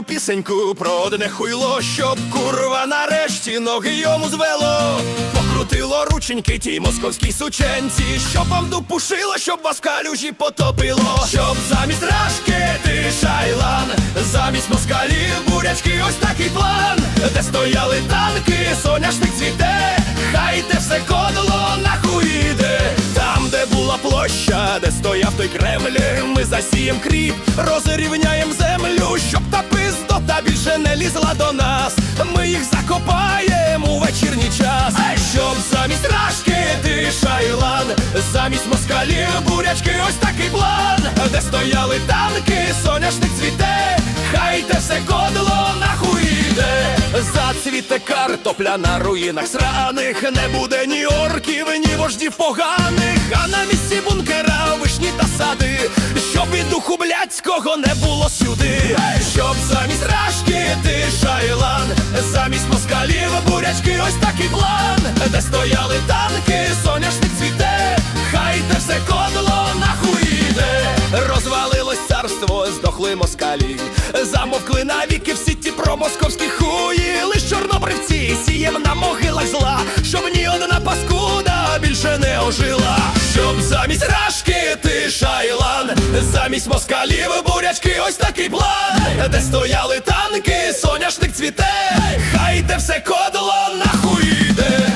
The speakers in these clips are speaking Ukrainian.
пісеньку про одне хуйло, щоб курва нарешті ноги йому звело. Покрутило рученьки тій московській сученці, щоб вам дупушило, щоб вас калюжі потопило. Щоб замість рашки ти шайлан, замість москалів бурячки, ось такий план, де стояли танки, соняшник цвіте, хай те все кодло стояв Кремль, ми засієм кріп, розрівняєм землю, щоб та пиздота більше не лізла до нас. Ми їх закопаємо у вечірній час. А щоб замість рашки ти шайлан, замість москалів бурячки, ось такий план, де стояли танки, соняшник цвіте, хай те все кодло нахуй іде. Зацвіте картопля на руїнах сраних, не буде ні орків, ні вождів поганих, а на місці бункера та сади, щоб і духу блядського не було сюди, щоб замість рашки ти шайлан, замість москалів бурячки, ось такий план, де стояли танки, соняшник цвіте, хай те все кодло нахуй іде. Розвалилось царство, здохли москалі, замовкли навіки всі ті промосковські хуї, лиш чорнобривці сієм на могилах зла, щоб ні одна паскуда більше не ожила, щоб замість замість москалів бурячки, ось такий план, де стояли танки, соняшник цвіте, хай те все кодло нахуй іде.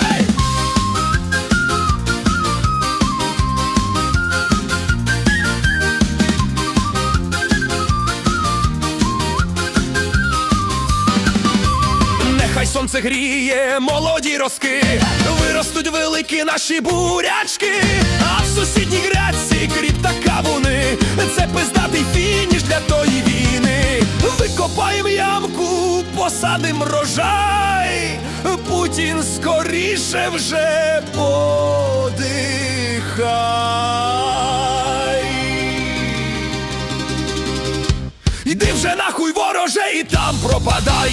Нехай сонце гріє, молоді ростки, виростуть великі наші бурячки, а в сусідній грядці Викопаєм ямку, посадим рожай, Путін скоріше вже подихай. Іди вже нахуй вороже і там пропадай.